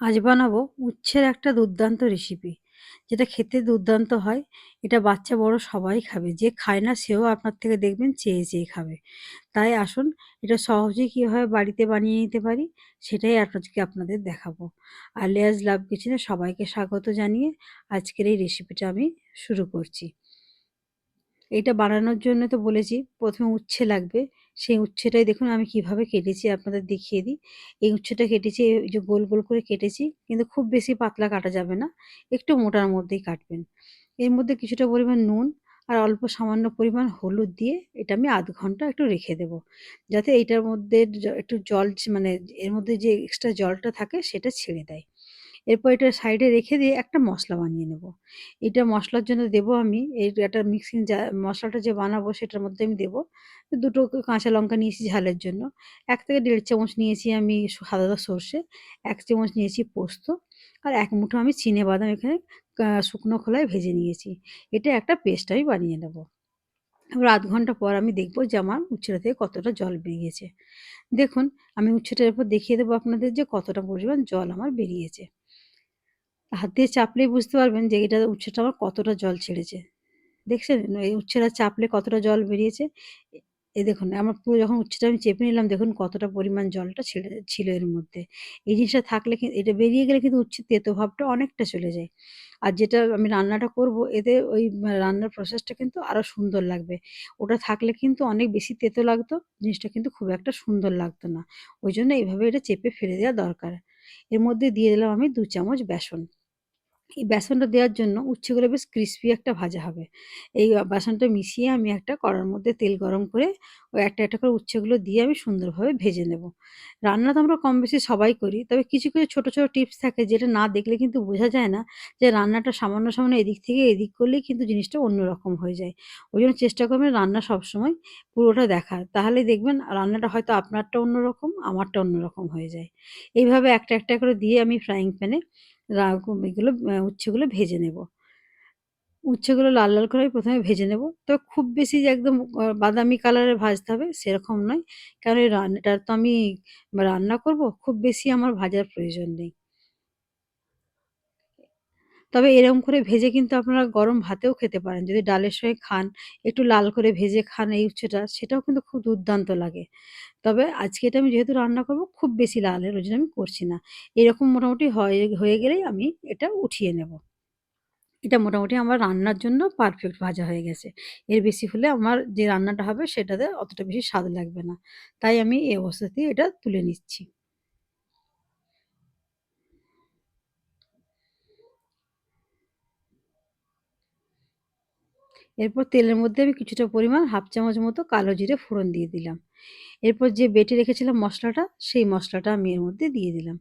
আজ বানাবো উচ্ছের একটা দুর্দান্ত রেসিপি যেটা খেতে দুর্দান্ত হয়, এটা বাচ্চা বড় সবাই খাবে, যে খায় না সেও আপনার থেকে দেখবেন চেয়ে চেয়ে খাবে। তাই আসুন, এটা সহজেই কীভাবে বাড়িতে বানিয়ে নিতে পারি, সেটাই আজকে আপনাদের দেখাবো। আর লেয়াজ লাভ কিচেনে সবাইকে স্বাগত জানিয়ে আজকের এই রেসিপিটা আমি শুরু করছি। এটা বানানোর জন্য তো বলেছি, প্রথমে উচ্ছে লাগবে। সেই উচ্ছেটাই দেখুন আমি কীভাবে কেটেছি আপনাদের দেখিয়ে দিই। এই উচ্ছেটা কেটেছি, এই যে গোল গোল করে কেটেছি, কিন্তু খুব বেশি পাতলা কাটা যাবে না, একটু মোটার মধ্যেই কাটবেন। এর মধ্যে কিছুটা পরিমাণ নুন আর অল্প সামান্য পরিমাণ হলুদ দিয়ে এটা আমি আধ ঘণ্টা একটু রেখে দেবো। যাতে এইটার মধ্যে একটু জল মানে এর মধ্যে যে এক্সট্রা জলটা থাকে সেটা ছেড়ে দেয়। এরপর এটা সাইডে রেখে দিয়ে একটা মশলা বানিয়ে নেব। এটা মশলার জন্য দেব আমি, এই একটা মিক্সিং মশলাটা যে বানাবো সেটার মধ্যে আমি দেবো। দুটো কাঁচা লঙ্কা নিয়েছি ঝালের জন্য, এক থেকে দেড় চামচ নিয়েছি আমি সাদা সর্ষে, এক চামচ নিয়েছি পোস্ত, আর এক মুঠো আমি চিনে বাদাম এখানে শুকনো খোলায় ভেজে নিয়েছি। এটা একটা পেস্ট আমি বানিয়ে নেব। এবার আধ ঘণ্টা পর আমি দেখব যে আমার উচ্ছেটা থেকে কতটা জল বেরিয়েছে। দেখুন, আমি উচ্ছেটার উপর দেখিয়ে দেবো আপনাদের যে কতটা পরিমাণ জল আমার বেরিয়েছে। হাত দিয়ে চাপলেই বুঝতে পারবেন যে এটা উচ্ছেটা আমার কতটা জল ছেড়েছে। দেখছেন? এই উচ্ছেটা চাপলে কতটা জল বেরিয়েছে? এই দেখুন, আমার পুরো যখন উচ্ছেটা আমি চেপে নিলাম, দেখুন কতটা পরিমাণ জলটা ছেড়ে, ছিল এর মধ্যে। এই জিনিসটা থাকলে কিন্তু এটা বেরিয়ে গেলে কিন্তু উচ্ছের তেতো ভাবটা অনেকটা চলে যায়। আর যেটা আমি রান্নাটা করব, এতে ওই রান্নার প্রসেসটা কিন্তু আরও সুন্দর লাগবে। ওটা থাকলে কিন্তু অনেক বেশি তেতো লাগতো, জিনিসটা কিন্তু খুব একটা সুন্দর লাগতো না। ওই জন্য এইভাবে এটা চেপে ফেলে দেওয়া দরকার। এর মধ্যে দিয়ে দিলাম আমি দু চামচ বেসন। এই বেসনটা দেওয়ার জন্য উচ্ছেগুলো বেশ ক্রিস্পি একটা ভাজা হবে। এই বেসনটা মিশিয়ে আমি একটা কড়ার মধ্যে তেল গরম করে ওই একটা একটা করে উচ্ছেগুলো দিয়ে আমি সুন্দরভাবে ভেজে নেব। রান্না তো আমরা কম বেশি সবাই করি, তবে কিছু কিছু ছোটো ছোটো টিপস থাকে যেটা না দেখলে কিন্তু বোঝা যায় না যে রান্নাটা সামান্য সামান্য এদিক থেকে এদিক করলেই কিন্তু জিনিসটা অন্যরকম হয়ে যায়। ওই জন্য চেষ্টা করবেন রান্না সবসময় পুরোটা দেখার। তাহলে দেখবেন রান্নাটা হয়তো আপনারটা অন্যরকম, আমারটা অন্যরকম হয়ে যায়। এইভাবে একটা একটা করে দিয়ে আমি ফ্রাইং প্যানে এগুলো উচ্ছেগুলো ভেজে নেব। উচ্ছেগুলো লাল লাল করে প্রথমে ভেজে নেব। তবে খুব বেশি যে একদম বাদামি কালারে ভাজতে হবে সেরকম নয়। কারণ এই রান্নাটা তো আমি রান্না করব, খুব বেশি আমার ভাজার প্রয়োজন নেই। তবে এরকম করে ভেজে কিন্তু আপনারা গরম ভাতেও খেতে পারেন। যদি ডালের সঙ্গে খান, একটু লাল করে ভেজে খান এই উচ্ছেটা, সেটাও কিন্তু খুব দুর্দান্ত লাগে। তবে আজকে এটা আমি যেহেতু রান্না করব, খুব বেশি লালের ওই জন্য আমি করছি না। এরকম মোটামুটি হয়ে হয়ে গেলেই আমি এটা উঠিয়ে নেব। এটা মোটামুটি আমার রান্নার জন্য পারফেক্ট ভাজা হয়ে গেছে। এর বেশি হলে আমার যে রান্নাটা হবে, সেটাতে অতটা বেশি স্বাদ লাগবে না। তাই আমি এই অবস্থাতেই এটা তুলে নিচ্ছি। এরপর তেলের মধ্যে আমি কিছুটা পরিমাণ হাফ চামচ মতো কালো জিরে ফোড়ন দিয়ে দিলাম। এরপর যে বেটে রেখেছিলাম মশলাটা, সেই মশলাটা আমি এর মধ্যে দিয়ে দিলাম।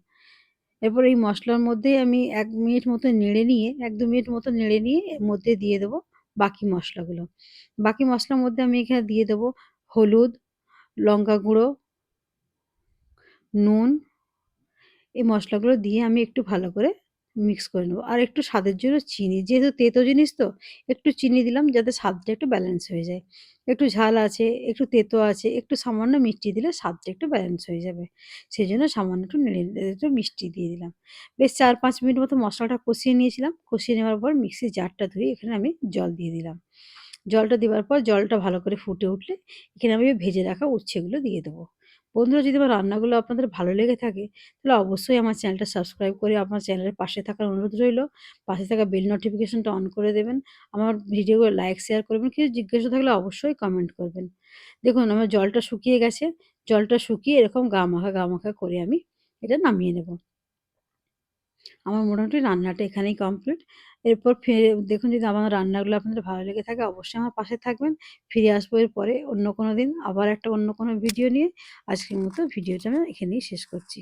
এরপর এই মশলার মধ্যে আমি এক মিনিট মতো নেড়ে নিয়ে, এক দু মিনিট মতো নেড়ে নিয়ে এর মধ্যে দিয়ে দেবো বাকি মশলাগুলো। বাকি মশলার মধ্যে আমি এখানে দিয়ে দেবো হলুদ, লঙ্কা গুঁড়ো, নুন। এই মশলাগুলো দিয়ে আমি একটু ভালো করে মিক্স করে নেব। আর একটু স্বাদের জন্য চিনি, যেহেতু তেতো জিনিস তো, একটু চিনি দিলাম যাতে স্বাদটা একটু ব্যালেন্স হয়ে যায়। একটু ঝাল আছে, একটু তেতো আছে, একটু সামান্য মিষ্টি দিলে স্বাদটা একটু ব্যালেন্স হয়ে যাবে। সেই জন্য সামান্য একটু একটু মিষ্টি দিয়ে দিলাম। বেশ চার পাঁচ মিনিট মতো মশলাটা কষিয়ে নিয়েছিলাম। কষিয়ে নেওয়ার পর মিক্সির জারটা ধুয়ে এখানে আমি জল দিয়ে দিলাম। জলটা দেওয়ার পর জলটা ভালো করে ফুটে উঠলে এখানে আমি ভেজে রাখা উচ্ছেগুলো দিয়ে দেবো। বন্ধুরা, যদি আমার রান্নাগুলো আপনাদের ভালো লেগে থাকে, তাহলে অবশ্যই আমার চ্যানেলটা সাবস্ক্রাইব করে আমার চ্যানেলের পাশে থাকার অনুরোধ রইল। পাশে থাকা বেল নোটিফিকেশনটা অন করে দেবেন। আমার ভিডিওগুলো লাইক, শেয়ার করবেন, কিছু জিজ্ঞাসা থাকলে অবশ্যই কমেন্ট করবেন। দেখুন, আমার জলটা শুকিয়ে গেছে। জলটা শুকিয়ে এরকম গা মাখা গা মাখা করে আমি এটা নামিয়ে নেব। আমার মোটামুটি রান্নাটা এখানেই কমপ্লিট এরপর ফিরে দেখুন যদি আমার রান্নাগুলো আপনাদের ভালো লেগে থাকে, অবশ্যই আমার পাশে থাকবেন। ফিরে আসব এরপরে অন্য কোনো দিন আবার একটা অন্য কোনো ভিডিও নিয়ে। আজকের মতো ভিডিওটা আমি এখানেই শেষ করছি।